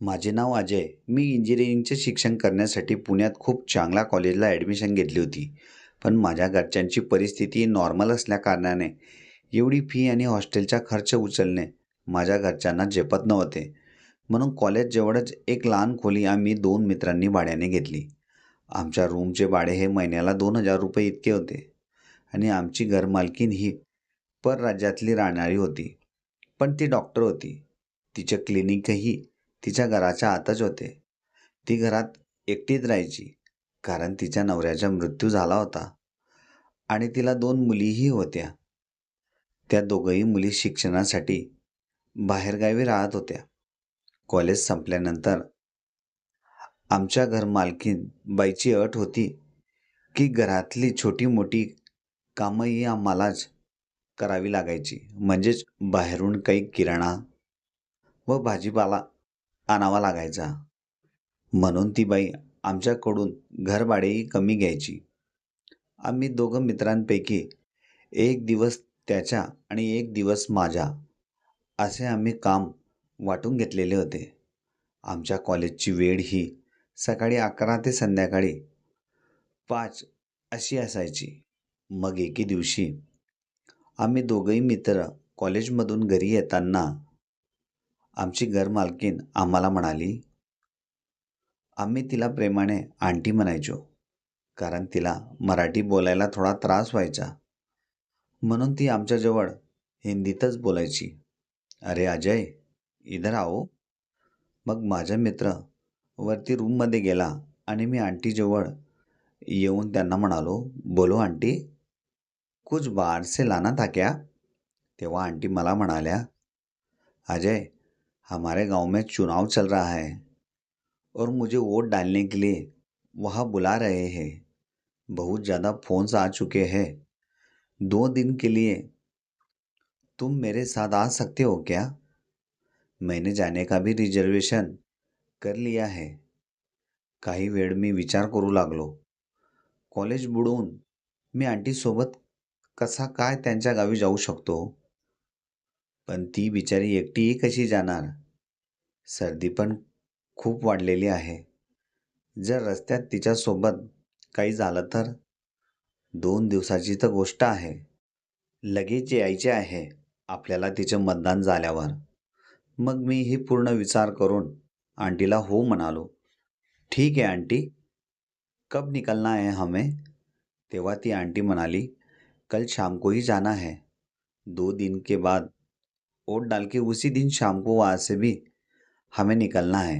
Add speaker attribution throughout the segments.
Speaker 1: माझे नाव अजय. मी इंजिनिअरिंगचे शिक्षण करण्यासाठी पुण्यात खूप चांगल्या कॉलेजला ॲडमिशन घेतली होती. पण माझ्या घरच्यांची परिस्थिती नॉर्मल असल्याकारणाने एवढी फी आणि हॉस्टेलचा खर्च उचलणे माझ्या घरच्यांना झेपत नव्हते. म्हणून कॉलेजजवळच एक लहान खोली आम्ही दोन मित्रांनी भाड्याने घेतली. आमच्या रूमचे भाडे हे महिन्याला दोन हजार रुपये इतके होते. आणि आमची घरमालकीन ही परराज्यातली राहणारी होती. पण ती डॉक्टर होती. तिचं क्लिनिकही तिच्या घराच्या आतच होते. ती घरात एकटीच राहायची कारण तिच्या नवऱ्याचा मृत्यू झाला होता आणि तिला दोन मुलीही होत्या. त्या दोघंही मुली शिक्षणासाठी बाहेरगावी राहत होत्या. कॉलेज संपल्यानंतर आमच्या घर मालकीन बाईची अट होती की घरातली छोटी मोठी कामंही आम्हालाच करावी लागायची. म्हणजेच बाहेरून काही किराणा व भाजीपाला आणावा लागायचा. म्हणून ती बाई आमच्याकडून घरभाडेही कमी घ्यायची. आम्ही दोघं मित्रांपैकी एक दिवस त्याच्या आणि एक दिवस माझ्या असे आम्ही काम वाटून घेतलेले होते. आमच्या कॉलेजची वेळ ही सकाळी अकरा ते संध्याकाळी पाच अशी असायची. मग एके दिवशी आम्ही दोघंही मित्र कॉलेजमधून घरी येताना आमची घरमालकीन आम्हाला म्हणाली आम्ही तिला प्रेमाने आंटी म्हणायचो कारण तिला मराठी बोलायला थोडा त्रास व्हायचा. म्हणून ती आमच्याजवळ हिंदीतच बोलायची. अरे अजय इधर आओ. मग माझा मित्र वरती रूममध्ये गेला आणि मी आंटीजवळ येऊन त्यांना म्हणालो बोलो आंटी कुछ बारसे लाना था क्या? तेव्हा आंटी मला म्हणाल्या अजय हमारे गाँव में चुनाव चल रहा है और मुझे वोट डालने के लिए वहाँ बुला रहे हैं। बहुत ज़्यादा फ़ोन्स आ चुके हैं। दो दिन के लिए तुम मेरे साथ आ सकते हो क्या? मैंने जाने का भी रिजर्वेशन कर लिया है। काही वेळ मी विचार करू लागलो। कॉलेज बुडवून मी आंटीसोबत कसा काय त्यांच्या गावी जाऊ शकतो? पण ती बिचारी एकटीही कशी जाणार? सर्दी पण खूप वाढलेली आहे. जर रस्त्यात तिच्यासोबत काही झालं तर? दोन दिवसाची तर गोष्ट आहे. लगेच यायचे आहे आपल्याला तिचं मतदान झाल्यावर. मग मी ही पूर्ण विचार करून आंटीला हो म्हणालो. ठीक आहे आंटी. कब निकलना है हमें? तेव्हा ती आंटी म्हणाली कल शाम को ही जाना है. दो दिन के बाद वोट डाल के उसी दिन शाम को वहाँ से भी हमें निकलना है।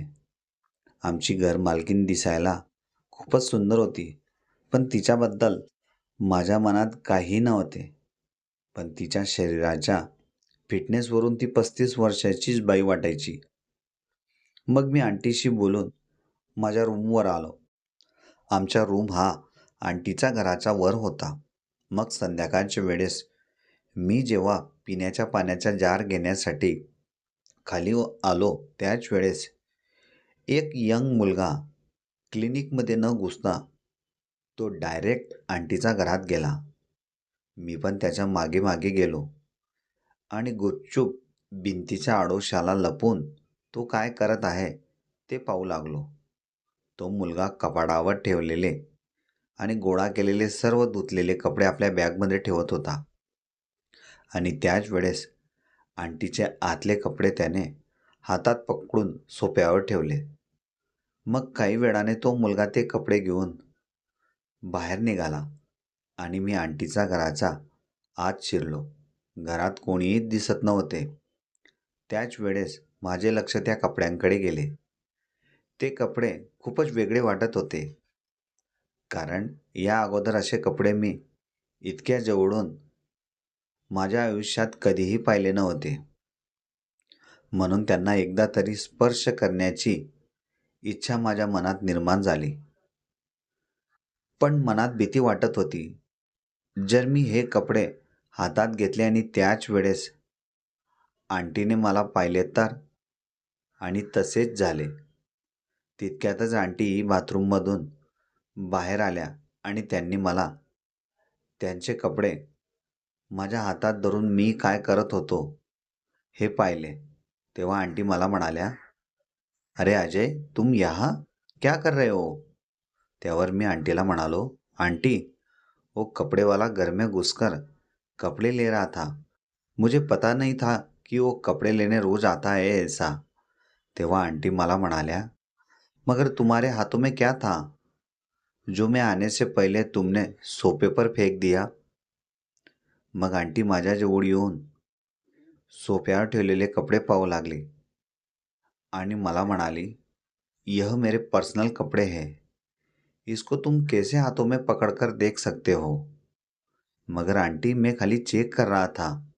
Speaker 1: आमची घर मालकीन दिसायला खूपच सुंदर होती पण तिच्याबद्दल माझ्या मनात काही नव्हते. पण तिच्या शरीराच्या फिटनेसवरून ती पस्तीस वर्षाचीच बाई वाटायची. मग मी आंटीशी बोलून माझ्या रूमवर आलो. आमच्या रूम हा आंटीच्या घराच्या वर होता. मग संध्याकाळच्या वेळेस मी जेव्हा पिण्याच्या पाण्याचा जार घेण्यासाठी खाली आलो त्याच वेळेस एक यंग मुलगा क्लिनिकमध्ये न घुसता तो डायरेक्ट आंटीच्या घरात गेला. मी पण त्याच्यामागे मागे गेलो आणि गुपचूप भिंतीच्या आडोशाला लपून तो काय करत आहे ते पाहू लागलो. तो मुलगा कपाडावर ठेवलेले आणि गोळा केलेले सर्व धुतलेले कपडे आपल्या बॅगमध्ये ठेवत होता. आणि त्याच वेळेस आंटीचे आतले कपडे त्याने हातात पकडून सोप्यावर ठेवले. मग काही वेळाने तो मुलगा ते कपडे घेऊन बाहेर निघाला आणि मी आंटीचा घराचा आत शिरलो. घरात कोणीही दिसत नव्हते. त्याच वेळेस माझे लक्ष त्या कपड्यांकडे गेले. ते कपडे खूपच वेगळे वाटत होते. कारण या अगोदर असे कपडे मी इतक्या जवळून माझ्या आयुष्यात कधीही पाहिले नव्हते. म्हणून त्यांना एकदा तरी स्पर्श करण्याची इच्छा माझ्या मनात निर्माण झाली. पण मनात भीती वाटत होती. जर मी हे कपडे हातात घेतले आणि त्याच वेळेस आंटीने मला पाहिले तर? आणि तसेच झाले. तितक्यातच आंटी बाथरूममधून बाहेर आल्या आणि त्यांनी मला त्यांचे कपडे माझ्या हातात धरून मी काय करत होतो हे पाहिले. तेव्हा आंटी मला म्हणाल्या अरे अजय तुम यहाँ? क्या कर रहे हो? त्यावर मी आंटीला म्हणालो आंटी वो कपडेवाला घर में घुसकर कपड़े ले रहा था. मुझे पता नहीं था कि वो कपड़े लेने रोज आता है ऐसा. तेव्हा आंटी मला म्हणाल्या मगर तुम्हारे हाथों में क्या था? जो मैं आने से पहले तुमने सोफे पर फेंक दिया मग आंटी माझ्याजवळ येऊन सोफ्यावर ठेवलेले कपडे पाहू लागली. आणि मला म्हणाली, यह मेरे पर्सनल कपड़े हैं. इसको तुम कैसे हाथों में पकड़कर देख सकते हो? मगर आंटी मैं खाली चेक कर रहा था।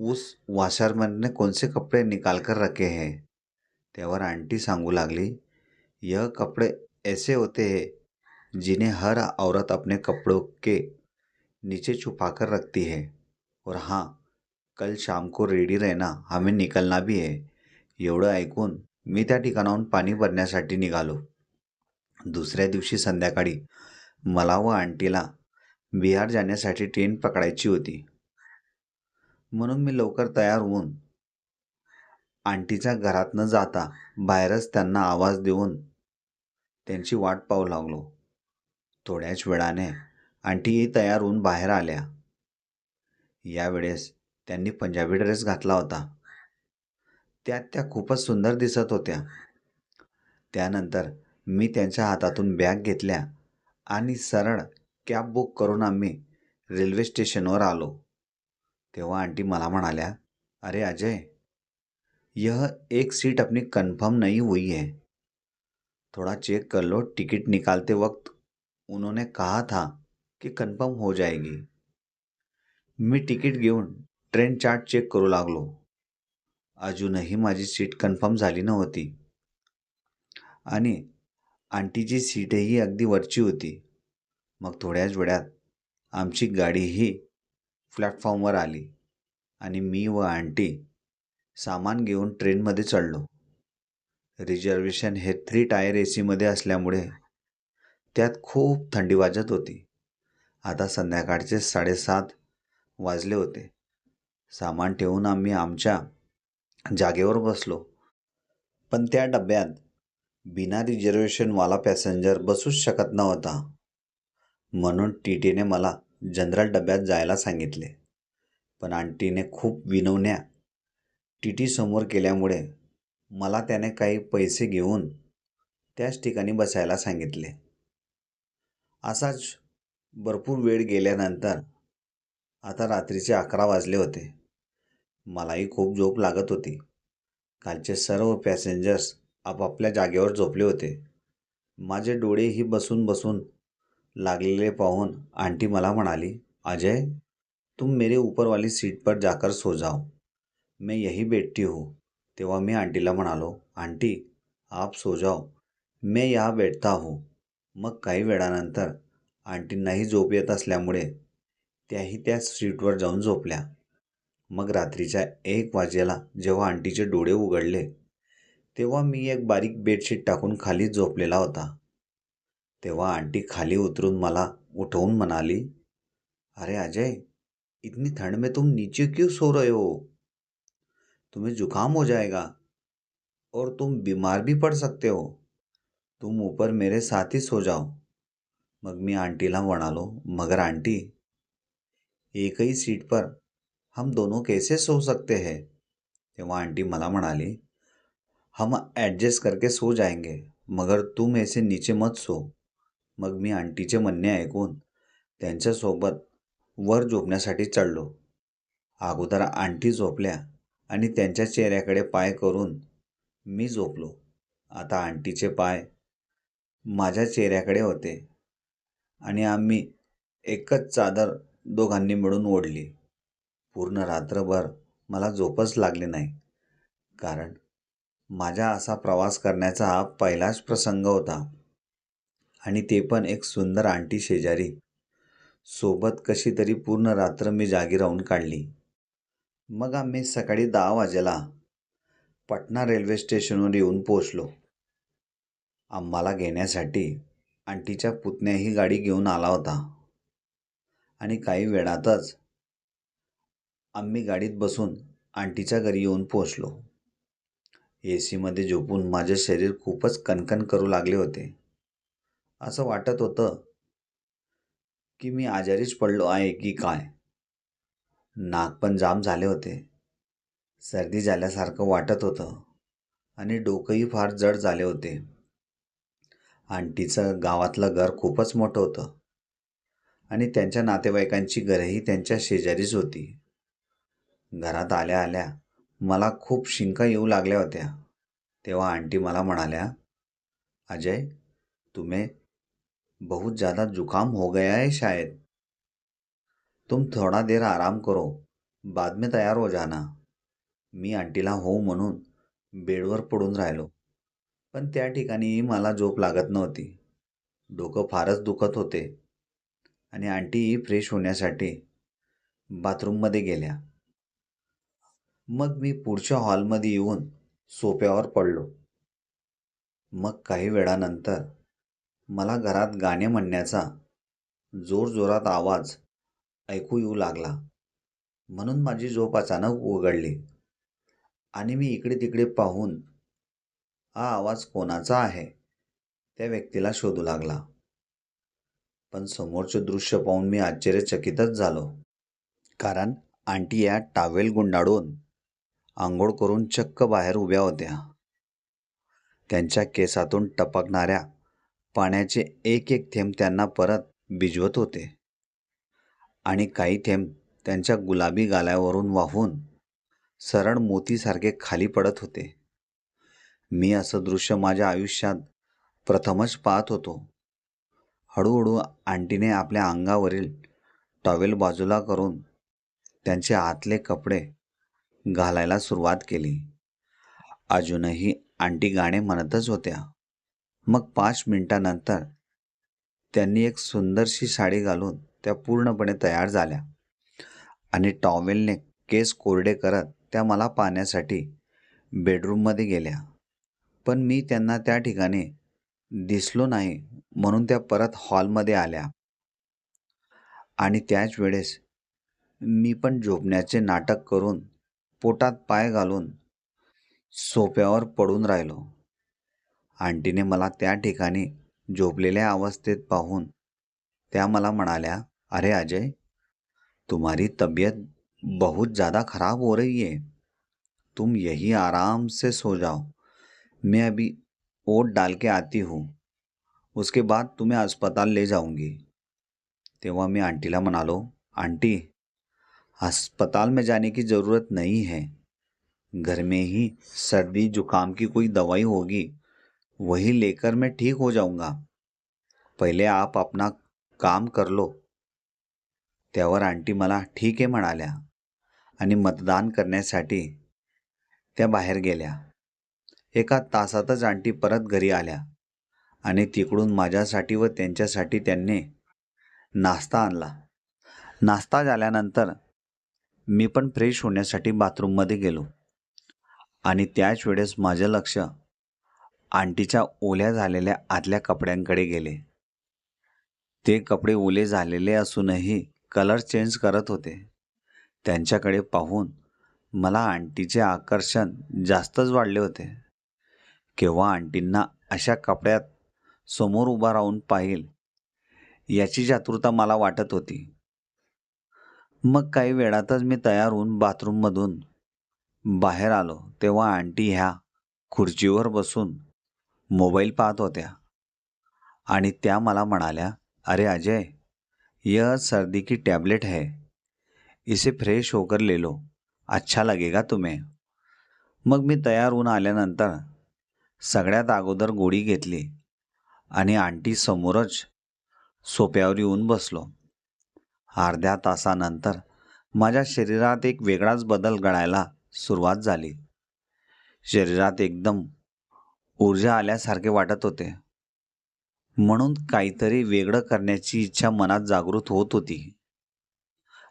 Speaker 1: उस वॉशरमैन ने कौन से कपड़े निकाल कर रखे हैं? त्यावर आंटी सांगू लागली, यह कपड़े ऐसे होते हैं जिन्हें हर औरत अपने कपड़ों के नीचे छुपा कर रखती है। और हाँ कल शाम को रेडी रहना हमें निकलना भी है। एवढं ऐकून मी त्या ठिकाणाहून पाणी भरण्यासाठी निघालो। दुसऱ्या दिवशी संध्याकाळी मला व आंटीला बिहार जाण्यासाठी ट्रेन पकडायची होती. म्हणून मी लवकर तयार होऊन आंटीच्या घरात न जाता बाहेरच त्यांना आवाज देऊन त्यांची वाट पाहू लागलो. थोड्याच वेळाने आंटीही तयार होऊन बाहेर आल्या. यावेळेस त्यांनी पंजाबी ड्रेस घातला होता. त्यात त्या खूपच सुंदर दिसत होत्या. त्यानंतर मी त्यांच्या हातातून बॅग घेतल्या आणि सरळ कॅब बुक करून आम्ही रेल्वे स्टेशनवर आलो. तेव्हा आंटी मला म्हणाल्या अरे अजय यह एक सीट अपनी कंफर्म नहीं हुई है. थोड़ा चेक कर लो टिकट निकालते वक्त उन्होंने कहा था की कन्फर्म हो जाएगी. मी तिकीट घेऊन ट्रेन चार्ट चेक करू लागलो. अजूनही माझी सीट कन्फर्म झाली नव्हती. आणि आंटीची सीटही अगदी वरची होती. मग थोड्याच वेळात आमची गाडीही प्लॅटफॉर्मवर आली आणि मी व आंटी सामान घेऊन ट्रेनमध्ये चढलो. रिझर्वेशन हे थ्री टायर ए सीमध्ये असल्यामुळे त्यात खूप थंडी वाजत होती. आता संध्याकाळचे साडेसात वाजले होते. सामान ठेवून आम्ही आमच्या जागेवर बसलो. पण त्या डब्यात बिना रिझर्वेशनवाला पॅसेंजर बसूच शकत नव्हता. म्हणून टी टीने मला जनरल डब्यात जायला सांगितले. पण आंटीने खूप विनवण्या टी टी समोर केल्यामुळे मला त्याने काही पैसे घेऊन त्याच ठिकाणी बसायला सांगितले. असाच भरपूर वेळ गेल्यानंतर आता रात्रीचे अकरा वाजले होते. मलाही खूप झोप लागत होती. कालचे सर्व पॅसेंजर्स आपापल्या जागेवर झोपले होते. माझे डोळेही बसून बसून लागलेले पाहून आंटी मला म्हणाली अजय तुम मेरे ऊपर वाली सीट पर जाकर सो जाओ. मैं यही बैठती हूँ. तेव्हा मी आंटीला म्हणालो आंटी आप सो जाओ. मैं यहाँ बैठता हूँ. मग काही वेळानंतर आंटींनाही झोप येत असल्यामुळे त्याही त्या सीटवर जाऊन झोपल्या. मग रात्रीच्या एक वाजेला जेव्हा आंटीचे डोळे उघडले तेव्हा मी एक बारीक बेडशीट टाकून खाली झोपलेला होता. तेव्हा आंटी खाली उतरून मला उठवून म्हणाली अरे अजय इतनी ठंड में तुम नीचे क्यों सो रहे हो? तुम्हें जुकाम हो जाएगा और तुम बीमार भी पड़ सकते हो। तुम ऊपर मेरे साथ ही सो जाओ। मग मी आंटीला म्हणालो मगर आंटी एक ही सीट पर हम दोनों कैसे सो सकते हैं? तेव्हा आंटी मला म्हणाली हम ॲडजस्ट करके सो जाएंगे मगर तुम ऐसे नीचे मत सो. मग मी आंटीचे म्हणणे ऐकून त्यांच्यासोबत वर झोपण्यासाठी चढलो. अगोदर आंटी झोपल्या आणि त्यांच्या चेहऱ्याकडे पाय करून मी झोपलो. आता आंटीचे पाय माझ्या चेहऱ्याकडे होते. आणि आम्ही एकच चादर दोघांनी मिळून ओढली. पूर्ण रात्रभर मला झोपच लागली नाही. कारण माझा असा प्रवास करण्याचा हा पहिलाच प्रसंग होता. आणि ते पण एक सुंदर आंटी शेजारी. सोबत कशी तरी पूर्ण रात्र मी जागी राहून काढली. मग आम्ही सकाळी दहा वाजेला पटना रेल्वे स्टेशनवर येऊन पोचलो आम्हाला घेण्यासाठी आंटीच्या पुतण्याही गाडी घेऊन आला होता. आणि काही वेळातच आम्ही गाडीत बसून आंटीच्या घरी येऊन पोचलो ए सीमध्ये झोपून माझे शरीर खूपच कणकण करू लागले होते. असं वाटत होतं की मी आजारीच पडलो आहे की काय? नाक पण जाम झाले होते. सर्दी झाल्यासारखं वाटत होतं आणि डोकंही फार जड झाले होते. आंटीचं गावातलं घर खूपच मोठं होतं. आणि त्यांच्या नातेवाईकांची घरंही त्यांच्या शेजारीच होती. घरात आल्या आल्या मला खूप शिंका येऊ लागल्या होत्या. तेव्हा आंटी मला म्हणाल्या अजय तुम्हें बहुत ज़्यादा जुकाम हो गया है शायद. तुम थोडा देर आराम करो बाद में तयार हो जाना. मी आंटीला हो म्हणून बेडवर पडून राहिलो. पण त्या ठिकाणी मला झोप लागत नव्हती. डोकं फारच दुखत होते आणि आंटीही फ्रेश होण्यासाठी बाथरूममध्ये गेल्या. मग मी पुढच्या हॉलमध्ये येऊन सोप्यावर पडलो. मग काही वेळानंतर मला घरात गाणे म्हणण्याचा जोरजोरात आवाज ऐकू येऊ लागला. म्हणून माझी झोप अचानक उघडली आणि मी इकडे तिकडे पाहून हा आवाज कोणाचा आहे? त्या व्यक्तीला शोधू लागला. पण समोरचे दृश्य पाहून मी आश्चर्यचकितच झालो. कारण आंटी या टावेल गुंडाळून आंघोळ करून चक्क बाहेर उभ्या होत्या. त्यांच्या केसातून टपकणाऱ्या पाण्याचे एक एक थेंब त्यांना परत भिजवत होते. आणि काही थेंब त्यांच्या गुलाबी गाल्यावरून वाहून सरळ मोतीसारखे खाली पडत होते. मी असं दृश्य माझ्या आयुष्यात प्रथमच पाहत होतो. हळूहळू आंटीने आपल्या अंगावरील टॉवेल बाजूला करून त्यांचे आतले कपडे घालायला सुरुवात केली. अजूनही आंटी गाणे म्हणतच होत्या. मग पाच मिनिटानंतर त्यांनी एक सुंदरशी साडी घालून त्या पूर्णपणे तयार झाल्या. आणि टॉवेलने केस कोरडे करत त्या मला पाहण्यासाठी बेडरूममध्ये गेल्या. पण मी त्यांना त्या ठिकाणी दिसलो नाही म्हणून त्या परत हॉलमध्ये आल्या. आणि त्याच वेळेस मी पण झोपण्याचे नाटक करून पोटात पाय घालून सोप्यावर पडून राहिलो. आंटीने मला त्या ठिकाणी झोपलेल्या अवस्थेत पाहून त्या मला म्हणाल्या अरे अजय तुम्हारी तबीयत बहुत ज़्यादा खराब हो रही है. तुम यही आराम से सो जाओ. मैं अभी ओट डाल के आती हूँ। उसके बाद तुम्हें अस्पताल ले जाऊँगी। तेव्हा मी आंटीला म्हणालो, आंटी, अस्पताल में जाने की ज़रूरत नहीं है। घर में ही सर्दी, जुकाम की कोई दवाई होगी, वही लेकर मैं ठीक हो जाऊँगा। पहिले आप अपना काम कर लो। त्यावर आंटी मला ठीक आहे म्हणाल्या आणि मतदान करण्यासाठी त्या बाहेर गेल्या. एका तासातच आंटी परत घरी आल्या आणि तिकडून माझ्यासाठी व त्यांच्यासाठी त्यांनी नाश्ता आणला. नाश्ता झाल्यानंतर मी पण फ्रेश होण्यासाठी बाथरूममध्ये गेलो आणि त्याच वेळेस माझं लक्ष आंटीच्या ओल्या झालेल्या आतल्या कपड्यांकडे गेले. ते कपडे ओले झालेले असूनही कलर चेंज करत होते. त्यांच्याकडे पाहून मला आंटीचे आकर्षण जास्तच वाढले होते. केव्हा आंटींना अशा कपड्यात समोर उभा राहून पाहिल याची चातुरता मला वाटत होती. मग काही वेळातच मी तयार होऊन बाथरूममधून बाहेर आलो तेव्हा आंटी ह्या खुर्चीवर बसून मोबाईल पाहत होत्या. आणि त्या मला म्हणाल्या अरे अजय यह सर्दी की टैबलेट है इसे फ्रेश होकर ले लो अच्छा लगेगा तुम्हें. मग मी तयार होऊन आल्यानंतर सगळ्यात अगोदर गोळी घेतली आणि आंटी समोरच सोप्यावर येऊन बसलो. अर्ध्या तासानंतर माझ्या शरीरात एक वेगळाच बदल घडायला सुरुवात झाली. शरीरात एकदम ऊर्जा आल्यासारखे वाटत होते. म्हणून काहीतरी वेगळं करण्याची इच्छा मनात जागृत होत होती.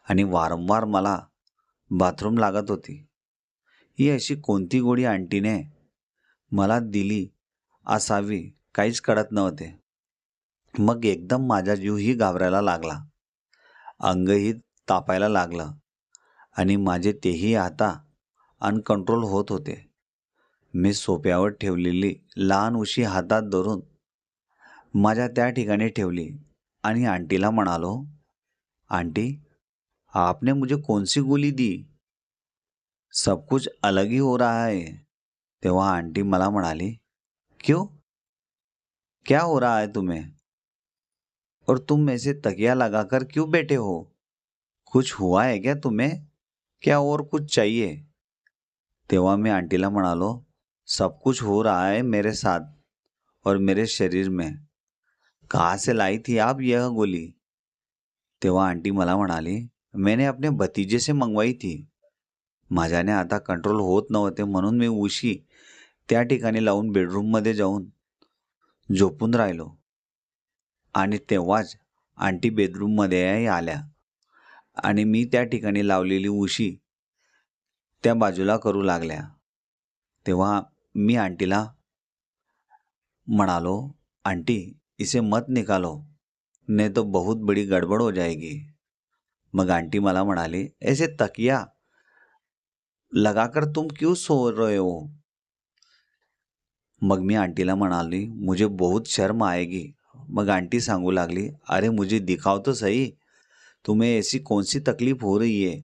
Speaker 1: आणि वारंवार मला बाथरूम लागत होती. ही अशी कोणती गोडी आंटीने मला दिली असावी काहीच कळत नव्हते. मग एकदम माझा जीवही घाबरायला लागला. अंगही तापायला लागलं आणि माझे तेही आता अनकंट्रोल होत होते. मी सोप्यावर ठेवलेली लहान उशी हातात धरून माझ्या त्या ठिकाणी ठेवली आणि आंटीला म्हणालो आंटी आपने मुझे कौन सी गोली दी? सब कुछ अलग ही हो रहा है. तेव्हा आंटी मला म्हणाली, क्यों? क्या हो रहा है तुम्हें? और तुम ऐसे तकिया लगाकर क्यों बैठे हो? कुछ हुआ है क्या तुम्हें? क्या और कुछ चाहिए? तेव्हा मी आंटीला म्हणालो, सब कुछ हो रहा है मेरे साथ और मेरे शरीर में। कहाँ से लाई थी आप यह गोली? तेव्हा आंटी मला म्हणाली, मैंने अपने भतीजे से मंगवाई थी। माझ्याने आता कंट्रोल होत नव्हते म्हणून मी उशी त्या ठिकाणी लावून बेडरूममध्ये जाऊन झोपून राहिलो. आणि तेव्हाच आंटी बेडरूममध्ये आल्या. आणि मी त्या ठिकाणी लावलेली उशी त्या बाजूला करू लागल्या. तेव्हा मी आंटीला म्हणालो आंटी इसे मत निकालो नहीं तो बहुत बड़ी गड़बड़ हो जाएगी. मग आंटी मला म्हणाली ऐसे तकिया लगाकर तुम क्यों सो रहे हो? मग मी आंटीला म्हणाली मुझे बहुत शर्म आएगी. मग आंटी सांगू लागली अरे मुझे दिखाओ तो सही। तुम्हें ऐसी कौन सी तकलीफ हो रही है?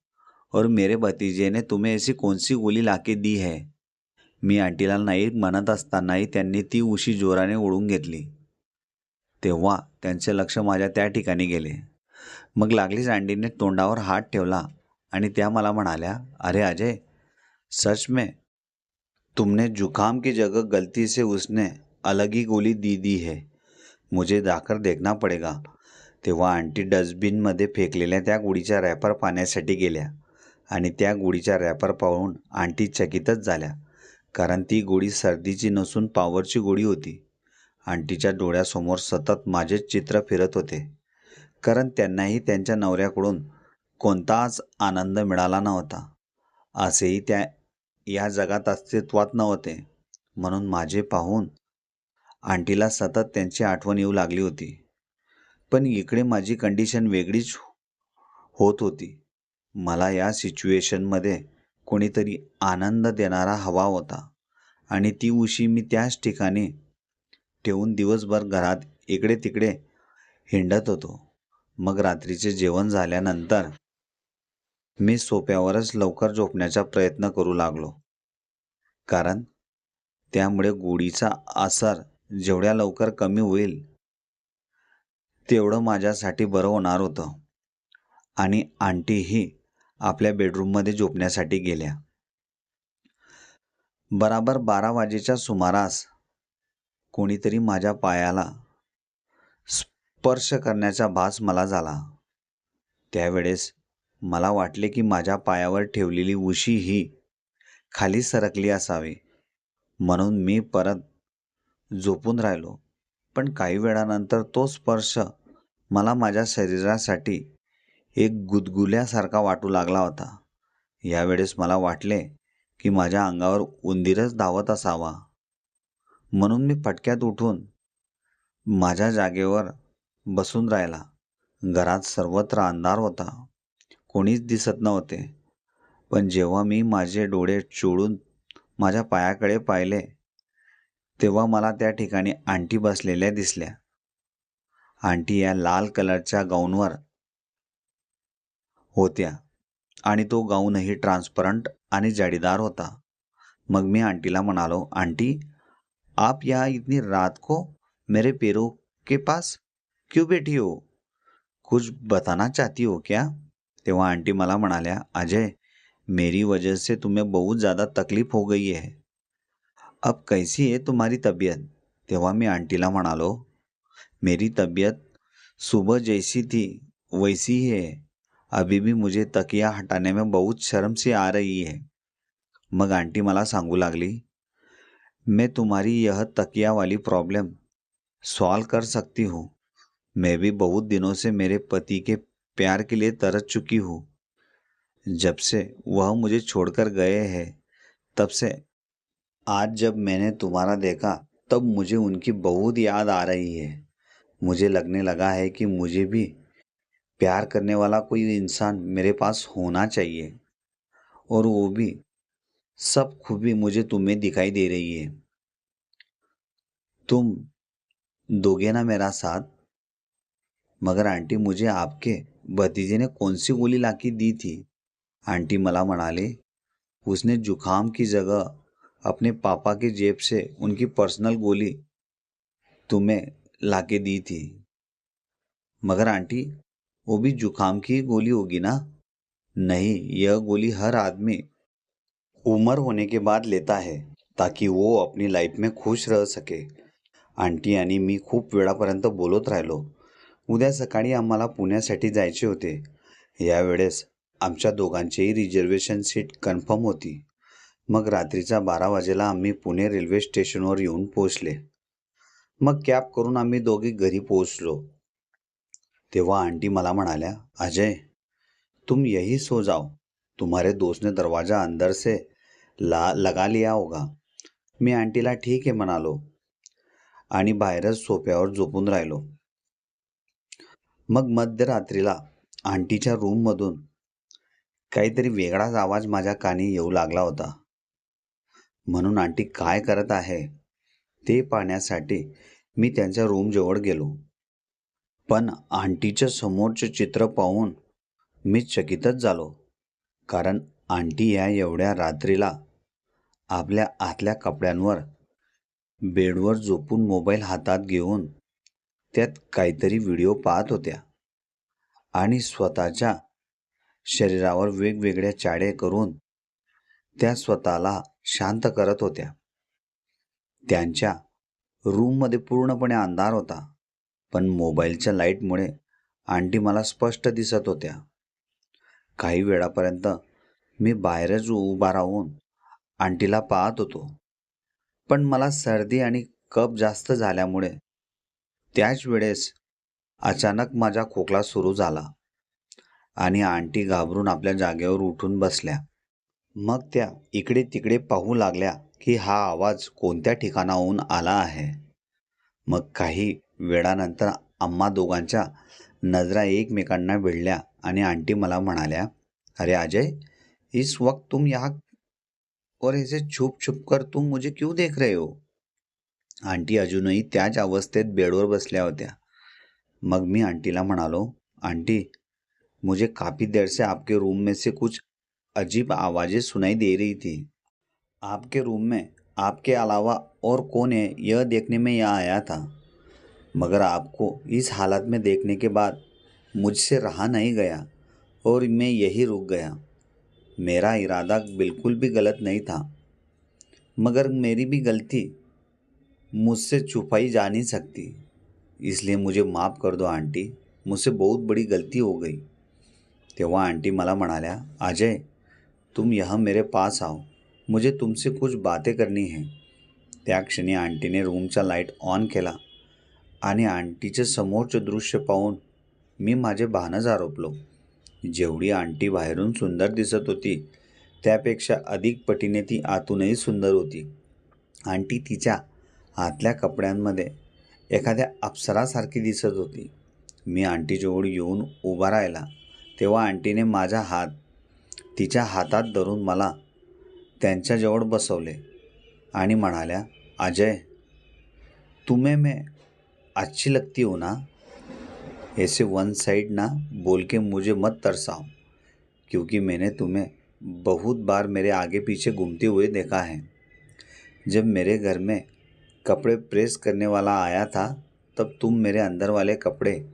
Speaker 1: और मेरे भतीजे ने तुम्हें ऐसी कौन सी गोली लाके दी है? मी आंटीला नाही म्हणत असतानाही त्यांनी ती उशी जोराने ओढून घेतली. तेव्हा त्यांचे लक्ष माझ्या त्या ठिकाणी गेले. मग लागलीच आंटीने तोंडावर हात ठेवला आणि त्या मला म्हणाल्या अरे अजय सच में तुमने जुकाम की जगह गलती से उसने अलग ही गोली दी दी है। मुझे जाकर देखना पडेगा। तेव्हा आंटी डस्टबिनमध्ये फेकलेल्या त्या गोळीच्या रॅपर पाण्यासाठी गेल्या आणि त्या गोळीच्या रॅपर पाहून आंटी चकितच झाल्या कारण ती गोळी सर्दीची नसून पॉवरची गोळी होती. आंटीच्या डोळ्यासमोर सतत माझेच चित्र फिरत होते कारण त्यांनाही त्यांच्या नवऱ्याकडून कोणताच आनंद मिळाला नव्हता. असेही त्या या जगात अस्तित्वात नव्हते. म्हणून माझे पाहून आंटीला सतत त्यांची आठवण येऊ लागली होती. पण इकडे माझी कंडिशन वेगळीच होत होती. मला या सिच्युएशनमध्ये कोणीतरी आनंद देणारा हवा होता. आणि ती उशी मी त्याच ठिकाणी ठेवून दिवसभर घरात इकडे तिकडे हिंडत होतो. मग रात्रीचे जेवण झाल्यानंतर मी सोप्यावरच लवकर झोपण्याचा प्रयत्न करू लागलो. कारण त्यामुळे गोडीचा आसार जेवढ्या लवकर कमी होईल तेवढं माझ्यासाठी बरं होणार होतं. आणि आंटीही आपल्या बेडरूममध्ये झोपण्यासाठी गेल्या. बराबर बारा वाजेच्या सुमारास कोणीतरी माझ्या पायाला स्पर्श करण्याचा भास मला झाला. त्यावेळेस मला वाटले की माझ्या पायावर ठेवलेली उशी ही खाली सरकली असावी. म्हणून मी परत झोपून राहिलो. पण काही वेळानंतर तो स्पर्श मला माझ्या शरीरासाठी एक गुदगुल्यासारखा वाटू लागला होता. यावेळेस मला वाटले की माझ्या अंगावर उंदीरच धावत असावा. म्हणून मी फटक्यात उठून माझ्या जागेवर बसून राहिला. घरात सर्वत्र अंधार होता. कोणीच दिसत नव्हते. पण जेव्हा मी माझे डोळे चोळून माझ्या पायाकडे पाहिले तेव्हा मला त्या ठिकाणी आंटी बसलेल्या दिसल्या. आंटी या लाल कलरच्या गाऊनवर होत्या आणि तो गाऊनही ट्रान्सपरंट आणि जाडीदार होता. मग मी आंटीला म्हणालो आंटी आप या इतनी रात को मेरे पैरों के पास क्यों बैठी हो? कुछ बताना चाहती हो क्या? तेव्हा आंटी मला म्हणाल्या, अजय, मेरी वजह से तुम्हें बहुत ज़्यादा तकलीफ़ हो गई है। अब कैसी है तुम्हारी तबीयत? तेव्हा मी आंटीला म्हणालो, मेरी तबीयत सुबह जैसी थी, वैसी ही है। अभी भी मुझे तकिया हटाने में बहुत शर्म सी आ रही है। मग आंटी मला सांगू लागली, मैं तुम्हारी यह तकिया वाली प्रॉब्लम सॉल्व कर सकती हूँ। मैं भी बहुत दिनों से मेरे पति के प्यार के लिए तरस चुकी हूँ। जब से वह मुझे छोड़कर गए हैं, तब से आज जब मैंने तुम्हारा देखा, तब मुझे उनकी बहुत याद आ रही है। मुझे लगने लगा है कि मुझे भी प्यार करने वाला कोई इंसान मेरे पास होना चाहिए, और वो भी सब खूबी मुझे तुम्हें दिखाई दे रही है। तुम दोगे ना मेरा साथ? मगर आंटी, मुझे आपके भतीजे ने कौन सी गोली लाके दी थी? आंटी मला म्हणाले, उसने जुखाम की जगह अपने पापा की जेब से उनकी पर्सनल गोली तुम्हें लाके दी थी। मगर आंटी, वो भी जुखाम की गोली होगी ना? नहीं, यह गोली हर आदमी उम्र होने के बाद लेता है, ताकि वो अपनी लाईफ में खुश रह सके। आंटी आणि मी खूप वेळापर्यंत बोलत राहिलो। उद्या सकाळी आम्हाला पुण्यासाठी जायचे होते. यावेळेस आमच्या दोघांचेही रिझर्वेशन सीट कन्फर्म होती. मग रात्रीच्या बारा वाजेला आम्ही पुणे रेल्वे स्टेशनवर येऊन पोहोचले. मग कॅब करून आम्ही दोघे घरी पोहोचलो. तेव्हा आंटी मला म्हणाल्या अजय तुम यही सो जाओ. तुम्हारे दोस्त ने दरवाजा अंदर से ला लगा लिया होगा. मी आंटीला ठीक आहे म्हणालो. आणि बाहेरच सोप्यावर झोपून राहिलो. मग मध्यरात्रीला आंटीच्या रूममधून काहीतरी वेगळाच आवाज माझ्या कानी येऊ लागला होता. म्हणून आंटी काय करत आहे ते पाहण्यासाठी मी त्यांच्या रूमजवळ गेलो. पण आंटीच्या समोरचे चित्र पाहून मी चकितच झालो. कारण आंटी या एवढ्या रात्रीला आपल्या आतल्या कपड्यांवर बेडवर झोपून मोबाईल हातात घेऊन त्यात काहीतरी व्हिडिओ पाहत होत्या. आणि स्वतःच्या शरीरावर वेगवेगळ्या चाळे करून त्या स्वतःला शांत करत होत्या. त्यांच्या रूममध्ये पूर्णपणे अंधार होता पण मोबाईलच्या लाईटमुळे आंटी मला स्पष्ट दिसत होत्या. काही वेळापर्यंत मी बाहेरच उभा राहून आंटीला पाहत होतो. पण मला सर्दी आणि कप जास्त झाल्यामुळे त्याच वेळेस अचानक माझा खोकला सुरू झाला आणि आंटी घाबरून आपल्या जागेवर उठून बसल्या. मग त्या इकडे तिकडे पाहू लागल्या की हा आवाज कोणत्या ठिकाणाहून आला आहे. मग काही वेळानंतर आम्हा दोघांच्या नजरा एकमेकांना भिडल्या आणि आंटी मला म्हणाल्या अरे अजय इस वक्त तुम यहाँ और ऐसे छुप छुप कर तुम मुझे क्यों देख रहे हो? आंटी अजूनही त्याच अवस्थेत बेडवर बसल्या होत्या. मग मी आंटीला म्हणालो, आंटी, मुझे काफ़ी देर से आपके रूम में से कुछ अजीब आवाज़ें सुनाई दे रही थी। आपके रूम में आपके अलावा और कौन है? यह देखने में यहाँ आया था। मगर आपको इस हालत में देखने के बाद मुझसे रहा नहीं गया और मैं यही रुक गया। मेरा इरादा बिल्कुल भी गलत नहीं था। मगर मेरी भी गलती मुझसे छुपाई जा नहीं सकती। इसलिए मुझे माफ़ कर दो आंटी। मुझसे बहुत बड़ी गलती हो गई। तेव्हा आंटी मला म्हणाल्या अजय तुम यहाँ मेरे पास आओ। मुझे तुमसे कुछ बातें करनी है। त्या क्षणी आंटीने रूमचा लाइट ऑन केला आणि आंटीचे समोरचे दृश्य पाहून मी माझे भानच आरोपलो. जेवढी आंटी बाहेरून सुंदर दिसत होती त्यापेक्षा अधिक पटीने ती आतूनही सुंदर होती. आंटी तिच्या आतल्या कपड्यांमध्ये एखाद्या अप्सरासारखी दिसत होती. मी आंटीजवळ येऊन उभा राहिला तेव्हा आंटीने माझा हात तिच्या हातात धरून मला त्यांच्याजवळ बसवले आणि म्हणाल्या अजय तुम्हें मैं अच्छी लगती हो ना? ऐसे वन साइड ना बोल के मुझे मत तरसाओ क्योंकि मैंने तुम्हें बहुत बार मेरे आगे पीछे घूमते हुए देखा है। जब मेरे घर में कपड़े प्रेस करने वाला आया था, तब तुम मेरे अंदर वाले कपड़े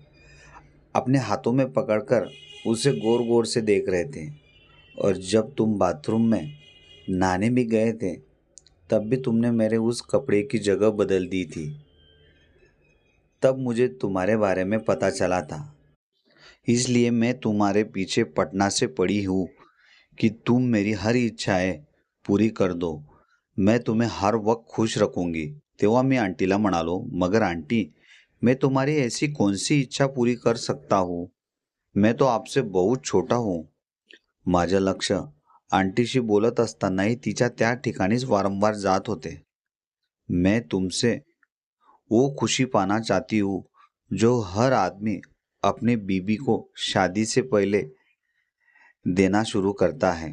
Speaker 1: अपने हाथों में पकड़कर उसे गौर गौर से देख रहे थे। और जब तुम बाथरूम में नहाने भी गए थे, तब भी तुमने मेरे उस कपड़े की जगह बदल दी थी। तब मुझे तुम्हारे बारे में पता चला था। इसलिए मैं तुम्हारे पीछे पटना से पड़ी हूँ कि तुम मेरी हर इच्छाएँ पूरी कर दो। मैं तुम्हें हर वक्त खुश रखूँगी। तेव्हा मी आंटीला म्हणालो मगर आंटी मैं तुम्हारी ऐसी कौन सी इच्छा पूरी कर सकता हूँ? मैं तो आपसे बहुत छोटा हूँ। माझं लक्ष आंटीशी बोलत असतानाही तिच्या त्या ठिकाणीच वारंवार जात होते. मैं तुमसे वो खुशी पाना चाहती हूँ जो हर आदमी अपने बीबी को शादी से पहले देना शुरू करता है।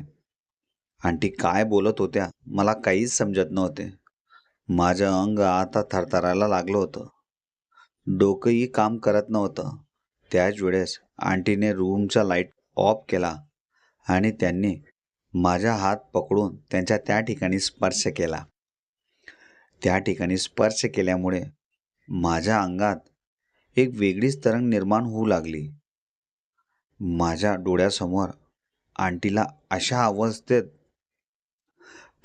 Speaker 1: आंटी काय बोलत होत्या मला काहीच समजत नव्हते. माझं अंग आता थरथरायला लागलं होतं. डोकंही काम करत नव्हतं. त्याच वेळेस आंटीने रूमचा लाइट ऑफ केला आणि त्यांनी माझा हात पकडून त्यांच्या त्या ठिकाणी स्पर्श केला. त्या ठिकाणी स्पर्श केल्यामुळे माझ्या अंगात एक वेगळीच तरंग निर्माण होऊ लागली. माझ्या डोळ्यासमोर आंटीला अशा अवस्थेत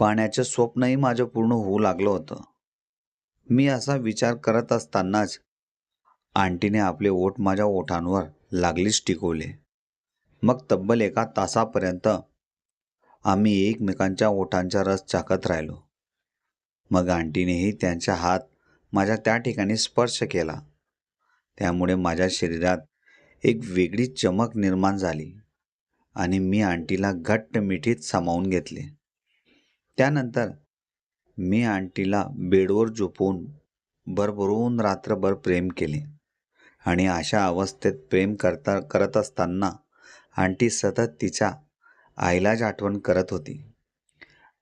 Speaker 1: पाण्याचं स्वप्नही माझं पूर्ण होऊ लागलं होतं. मी असा विचार करत असतानाच आंटीने आपले ओठ माझ्या ओठांवर लागलीच टिकवले. मग तब्बल एका तासापर्यंत आम्ही एकमेकांच्या ओठांचा रस चाकत राहिलो. मग आंटीनेही त्यांचा हात माझ्या त्या ठिकाणी स्पर्श केला. त्यामुळे माझ्या शरीरात एक वेगळी चमक निर्माण झाली आणि मी आंटीला घट्ट मिठीत सामावून घेतले. त्यानंतर मी आंटीला बेडवर झोपवून भरभरून रात्रभर प्रेम केले. आणि अशा अवस्थेत प्रेम करता करत असताना आंटी सतत तिच्या आईलाच आठवण करत होती.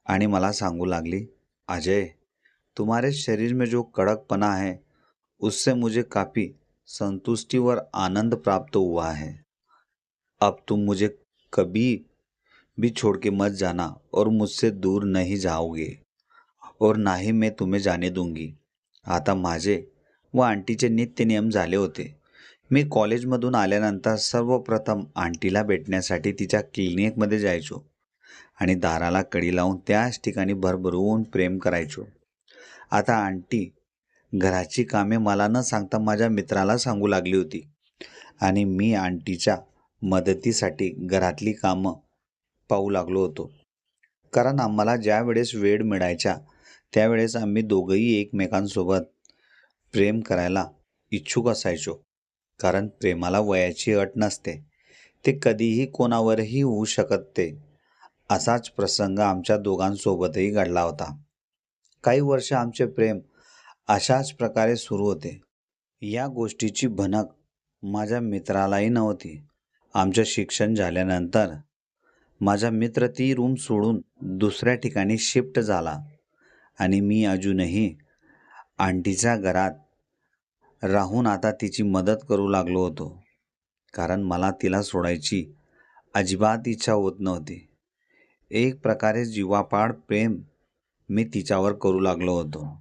Speaker 1: आणि मला सांगू लागली अजय तुम्हारे शरीर में जो कड़कपना है उससे मुझे काफ़ी संतुष्टि और आनंद प्राप्त हुआ है. अब तुम मुझे कभी भी छोड़ के मत जाना और मुझसे दूर नहीं जाओगे और ना ही मैं तुम्हें जाने दूंगी। आता माझे व आंटीचे नित्य नियम झाले होते। मी कॉलेजमधून आल्यानंतर सर्वप्रथम आंटीला भेटण्यासाठी तिच्या क्लिनिकमध्ये जायचो आणि दाराला कडी लावून त्याच ठिकाणी भरभरून प्रेम करायचो. आता आंटी घराची कामे मला न सांगता माझ्या मित्राला सांगू लागली होती आणि मी आंटीच्या मदतीसाठी घरातली कामं पाहू लागलो होतो. कारण आम्हाला ज्या वेळेस वेळ मिळायचा त्यावेळेस आम्ही दोघंही एकमेकांसोबत प्रेम करायला इच्छुक असायचो. कारण प्रेमाला वयाची अट नसते. ते कधीही कोणावरही होऊ शकत ते. असाच प्रसंग आमच्या दोघांसोबतही घडला होता. काही वर्ष आमचे प्रेम अशाच प्रकारे सुरू होते. या गोष्टीची भनक माझ्या मित्रालाही नव्हती. आमचं शिक्षण झाल्यानंतर माझा मित्र ती रूम सोडून दुसऱ्या ठिकाणी शिफ्ट झाला आणि मी अजूनही आंटीच्या घरात राहून आता तिची मदत करू लागलो होतो. कारण मला तिला सोडायची अजिबात इच्छा होत नव्हती. एक प्रकारे जीवापाड प्रेम मी तिच्यावर करू लागलो होतो.